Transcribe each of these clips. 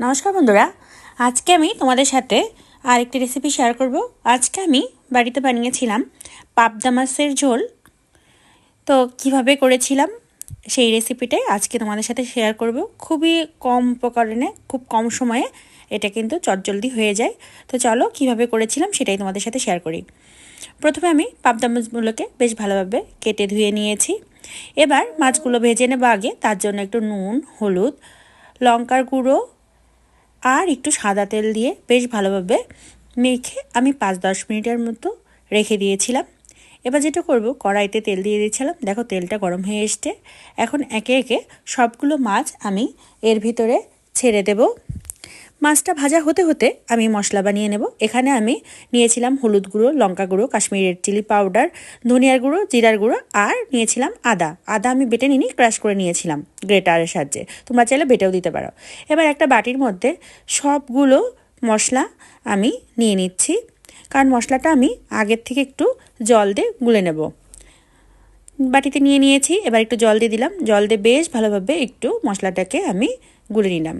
নমস্কার বন্ধুরা, আজকে আমি তোমাদের সাথে আরেকটি রেসিপি শেয়ার করব। আজকে আমি বাড়িতে বানিয়েছিলাম পাবদা মাছের ঝোল। তো কীভাবে করেছিলাম সেই রেসিপিটাই আজকে তোমাদের সাথে শেয়ার করব। খুবই কম উপকরণে, খুব কম সময়ে এটা কিন্তু চটজলদি হয়ে যায়। তো চলো কীভাবে করেছিলাম সেটাই তোমাদের সাথে শেয়ার করি। প্রথমে আমি পাবদা মাছগুলোকে বেশ ভালোভাবে কেটে ধুয়ে নিয়েছি। এবার মাছগুলো ভেজে নেব আগে, তার জন্য একটু নুন, হলুদ, লঙ্কার গুঁড়ো আর একটু সাদা তেল দিয়ে বেশ ভালোভাবে মেখে আমি পাঁচ দশ মিনিটের মতো রেখে দিয়েছিলাম। এবার যেটা করব, কড়াইতে তেল দিয়ে দিয়েছিলাম। দেখো, তেলটা গরম হয়ে এসছে। এখন একে একে সবগুলো মাছ আমি এর ভিতরে ছেড়ে দেবো। মাছটা ভাজা হতে হতে আমি মশলা বানিয়ে নেব। এখানে আমি নিয়েছিলাম হলুদ গুঁড়ো, লঙ্কা গুঁড়ো, কাশ্মীরি রেড চিলি পাউডার ধনিয়ার গুঁড়ো, জিরার গুঁড়ো আর নিয়েছিলাম আদা। আদা আমি বেটে নিনি ক্রাশ করে নিয়েছিলাম গ্রেটারের সাহায্যে। তোমরা চাইলে বেটেও দিতে পারো। এবার একটা বাটির মধ্যে সবগুলো মশলা আমি নিয়ে নিচ্ছি। কারণ মশলাটা আমি আগের থেকে একটু জল দিয়ে গুলে নেব। বাটিতে নিয়ে নিয়েছি, এবার একটু জল দিয়ে দিলাম। জল দিয়ে বেশ ভালোভাবে একটু মশলাটাকে আমি গুলে নিলাম।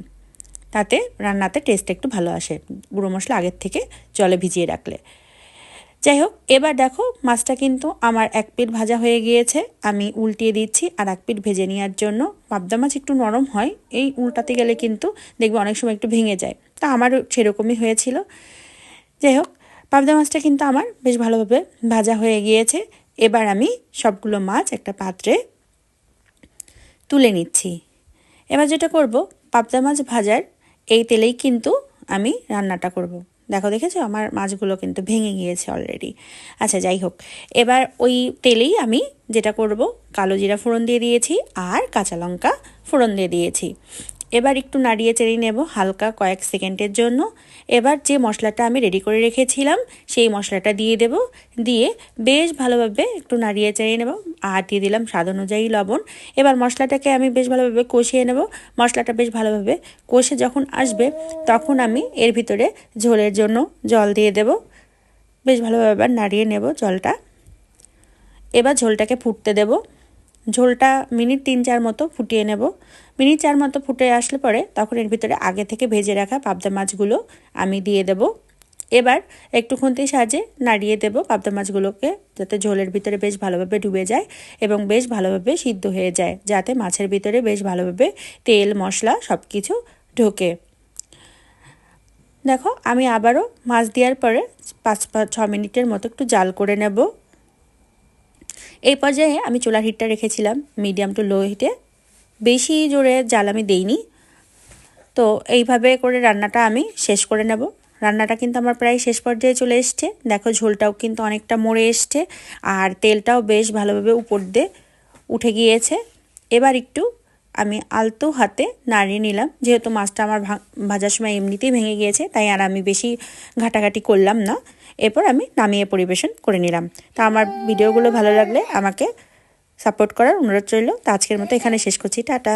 তাতে রান্নাতে টেস্ট একটু ভালো আসে। গুঁড়ো মশলা আগের থেকে জলে ভিজিয়ে রাখলে। যাই হোক, এবার দেখো মাছটা কিন্তু আমার এক পিঠ ভাজা হয়ে গিয়েছে। আমি উল্টিয়ে দিচ্ছি আর এক পিঠ ভেজে নেওয়ার জন্য। পাবদা মাছ একটু নরম হয়, এই উল্টাতে গেলে কিন্তু দেখবে অনেক সময় একটু ভেঙে যায়। তা আমারও সেরকমই হয়েছিল। যাই হোক পাবদা মাছটা কিন্তু আমার বেশ ভালোভাবে ভাজা হয়ে গিয়েছে। এবার আমি সবগুলো মাছ একটা পাত্রে তুলে নিচ্ছি। এবার যেটা করব পাবদা মাছ ভাজার এই তেলেই কিন্তু আমি রান্নাটা করব। দেখো দেখেছ? আমার মাছগুলো কিন্তু ভেঙে গিয়েছে অলরেডি আচ্ছা যাই হোক। এবার ওই তেলেই আমি যেটা করব, কালো জিরা ফোড়ন দিয়ে দিয়েছি আর কাঁচা লঙ্কা ফোড়ন দিয়ে দিয়েছি। এবার একটু নাড়িয়ে চেড়িয়ে নেব হালকা কয়েক সেকেন্ডের জন্য। এবার যে মশলাটা আমি রেডি করে রেখেছিলাম, সেই মশলাটা দিয়ে দেব। দিয়ে বেশ ভালোভাবে একটু নাড়িয়ে চেড়িয়ে নেব। আর দিয়ে দিলাম স্বাদ অনুযায়ী লবণ। এবার মশলাটাকে আমি বেশ ভালোভাবে কষিয়ে নেব। মশলাটা বেশ ভালোভাবে কষে যখন আসবে, তখন আমি এর ভিতরে ঝোলের জন্য জল দিয়ে দেব। বেশ ভালোভাবে এবার নাড়িয়ে নেব জলটা। এবার ঝোলটাকে ফুটতে দেবো। ঝোলটা মিনিট তিন চার মতো ফুটিয়ে নেব। মিনিট চার মতো ফুটে আসলে পরে তখন এর ভিতরে আগে থেকে ভেজে রাখা পাবদা মাছগুলো আমি দিয়ে দেব। এবার একটু খুন্তির সাহায্যে নাড়িয়ে দেব পাবদা মাছগুলোকে যাতে ঝোলের ভিতরে বেশ ভালোভাবে ডুবে যায় এবং বেশ ভালোভাবে সিদ্ধ হয়ে যায়, যাতে মাছের ভিতরে বেশ ভালোভাবে তেল, মশলা সব কিছু ঢোকে। দেখো, আমি আবারও মাছ দেওয়ার পরে পাঁচ পাঁচ ছ মিনিটের মতো একটু জাল করে নেব। এই পর্যায়ে আমি চুলার হিটটা রেখেছিলাম মিডিয়াম টু লো হিটে বেশি জোরে জাল আমি দেইনি। তো এইভাবে করে রান্নাটা আমি শেষ করে নেব। রান্নাটা কিন্তু আমার প্রায় শেষ পর্যায়ে চলে এসছে। দেখো ঝোলটাও কিন্তু অনেকটা মরে এসছে, আর তেলটাও বেশ ভালোভাবে উপর দিয়ে উঠে গিয়েছে। এবার একটু আমি আলতো হাতে নাড়িয়ে নিলাম। যেহেতু মাছটা আমার ভাজার সময় এমনিতেই ভেঙে গিয়েছে, তাই আর আমি বেশি ঘাটাঘাটি করলাম না। এরপর আমি নামিয়ে পরিবেশন করে নিলাম। তা আমার ভিডিওগুলো ভালো লাগলে আমাকে সাপোর্ট করার অনুরোধ রইল। তা আজকের মতো এখানে শেষ করছি। টাটা।